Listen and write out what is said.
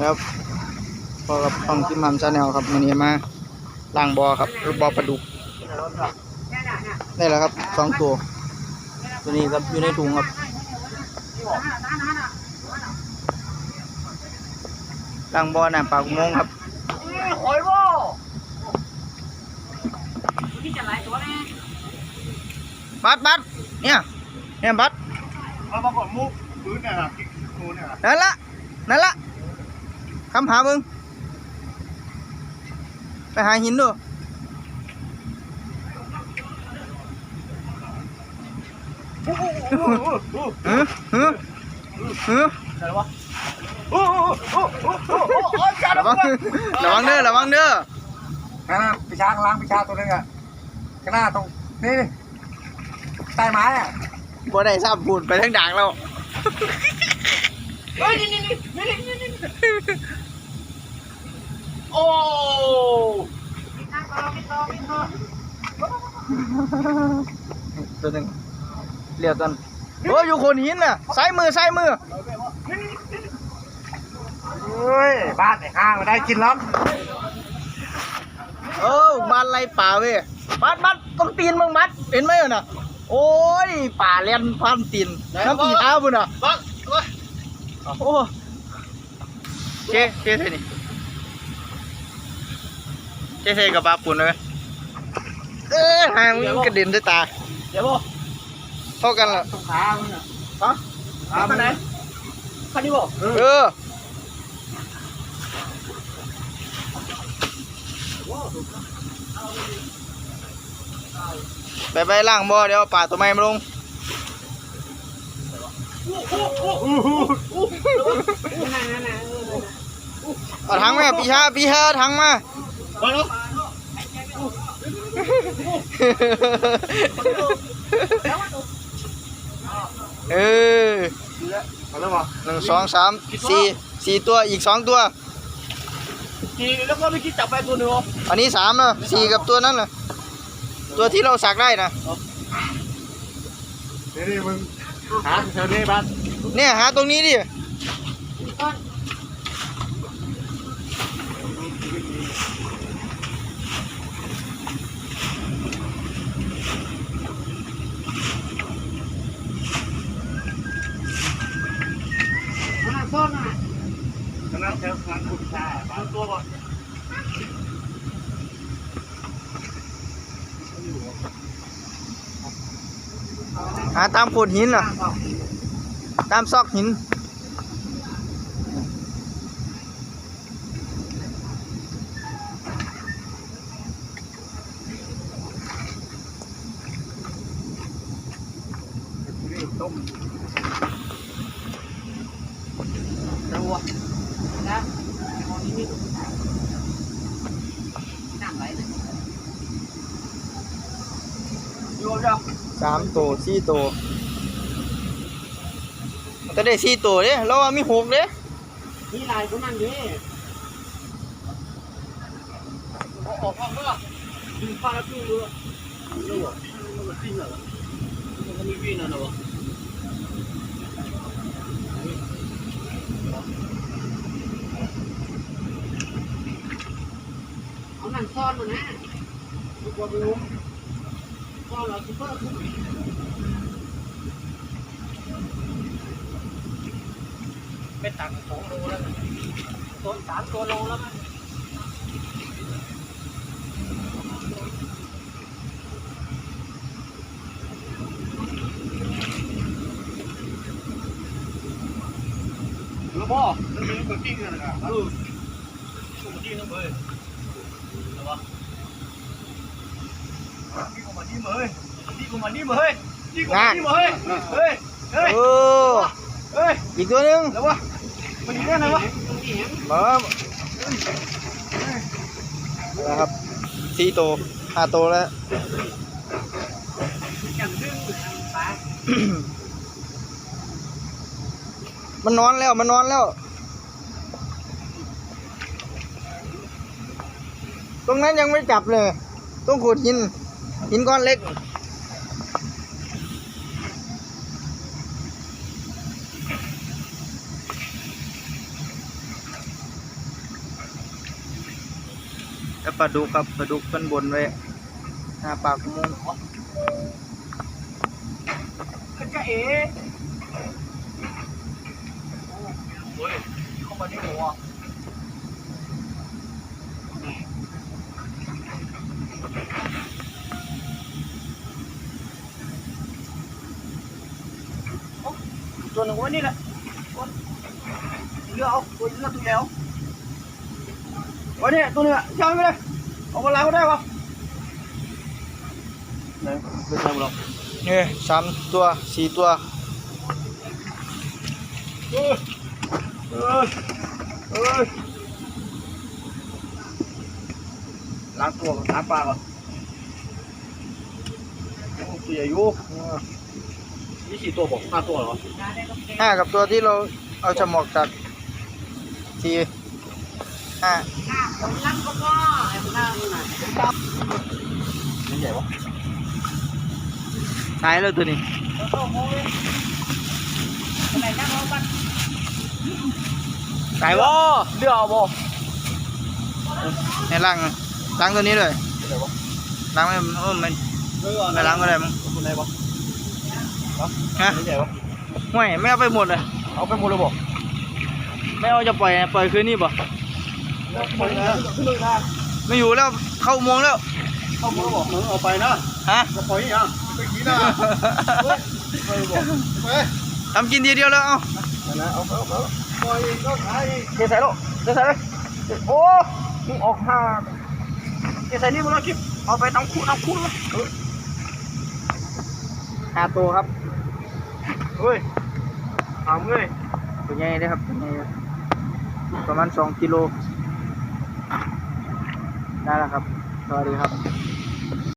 ครับพอกับช่องกิมมัมชาแนลครับมันนี้มาล้างบอครับรถบอปลาดุกนี่แหละครับสองตัวตัวนี้ครับอยู่ในถุงครับล้างบอน้ำปลากอุโมงค์ครับโอ้ยบ่ที่จะไหลตัวแน่บัดบัดเนี่ยเนี่ยบัดเอามาก่อนมุกพื้นเนี่ยครับมูเนี่ยครับนั่นละ นั่นละคำหามึง ไปหาหินดูหือหือหือะไรวะระวังระวังเด้อระวังเด้อนั่นปิชาข้างปิชาตัวนึงอะข้างหน้าตรงนี่ใต้ไม้อะบ่ได้ซ้ำพูดไปทั้งด่างแล้ว เฮ้ยนี่นี่นี่นี่นี่นี่โอ้นั่งรอไม่รอไม่รอตัวหนึ่งเรียวตันโอ้ยอยู่โคนหินน่ะซ้ายมือซ้ายมือเฮ้ยบ้านไอ้ข้างมาได้กินแล้วเออบ้านไรป่าเว้ยบัดบัดต้องตีนมึงบัดเห็นไหมน่ะ โอ้ยป่าเลียนพันตีนน้ำตีเท้าบุญอะบังบัง โอ้เจ๊เจ๊เท่นี่เจ๊เท่กับปลาปุ่นเลยเอ้ยหางมันกระเด็นด้วยตา เดี๋ยวบ่เท่ากันละตรงขามึงอะฮะคันไหนคันนี้บ่เออไปไปล่างบ่อเดี๋ยวเอาป่าตัวใหม่มาลง เอาถังมาพี่ชาพี่ชาถังมามาแล้วเออมาแล้วมาหนึ่งสองสามสี่สี่ตัวอีกสองตัวทีแล้วก็ไม่คิดจับไปตัวหนึงอันนี้สามนะสี่กับตัวนั้นนะตัวที่เราสักได้นะนี่นี่มึง หาแถวนี้บ้านเนี่ยหาตรงนี้ดิมันซ่อนอะข้างหน้าแถวงานคุณชาบ้านตัวก่อนาตามโขดหินน่ะ ตามซอกหินระ สามตัวสี่ตัวก็ได้สี่ตัวเด้เราว่ามีหกเด้นี่ลายของมันดิออกออกก็ดึงฟ้าดูดูดูอะมันวิ่งเหรอมันไม่วิ่งนะเนาะเอาหนังซ่อนมานะดูกว่าไปรู้ เราซุปเปอร์คุกเป็นต่างสองโลแล้วตัวสามตัวโลแล้วมั้งหรือพ่อมันมีคนกิ้งกันนะครับเออชูดีนะเว้ยแต่ว่า กิ้งออกมาที่มือดีกว่ามันนี่มาเฮ้ยดีกว่ามันนี่มาเฮ้ยเฮ้ยเฮ้ยโอ้เฮ้ยอีกตัวหนึงแล้ววะมันอยู่แค่ไหนวะมานะครับสี่ตัวห้าตัวแล้วมันนอนแล้วมันนอนแล้ว ตรงนั้นยังไม่จับเลย ต้องขุดหิน หินก้อนเล็ก แล้วปลาดุกครับปลาดุกเป็นบนไว้หน้าปากมุ้งจะเอ๋โอ้ยเข้ามาในหัว ตัวหนึ่งไว้นี่แหละเลือกเอาตัวเลือกตัว ม่ได้เอามาล้างก็ได้ปะไหนไม่ใช่หรอกนี่สามตัวสี่ตัวเอ้ยเอ้ยเอ้ยล้างตัวก่อนล้างปากก่อนโอ้ตัวใหญ่อยู่นี่สี่ตัวบอกห้าตัวเหรอห้ากับตัวที่เราเอาจมอกจากทีห้านี่ใหญ่ปะตายแล้วตัวนี้ตายวะเลือกเอาบ่ในล่างล้างตัวนี้เลยใหญ่ปะล้างไม่เออมันเลือกเอาไม่ล้างก็ได้มั้งตัวไหนปะ ฮะนี่ใหญ่ปะไม่ไม่เอาไปหมดเลยเอาไปหมดเลยบ่ไม่เอาจะปล่อยปล่อยคืนนี้ป่ะไปนะขึ้นเลยนะไม่อยู่แล้วเข้าอุโมงค์แล้ว เข้าหมดแล้วบ่เออเอาไปนะฮะก็ปล่อยอย่างไปกินนะเฮ้ยไปบ่ไปทำกินทีเดียวแล้วเอ้านะเอาเอาเอาปล่อยก็ขายเทใส่ลูกเทใส่เลยโอ้มึงออกห่าเทใส่นี่มึงแล้วคิดเอาไปน้ำคู่น้ำคู่เลยหาตัวครับ เฮ้ยถามเลยตัวใหญ่เลยครับตัวใหญ่ประมาณสองกิโลได้แล้วครับ สวัสดีครับ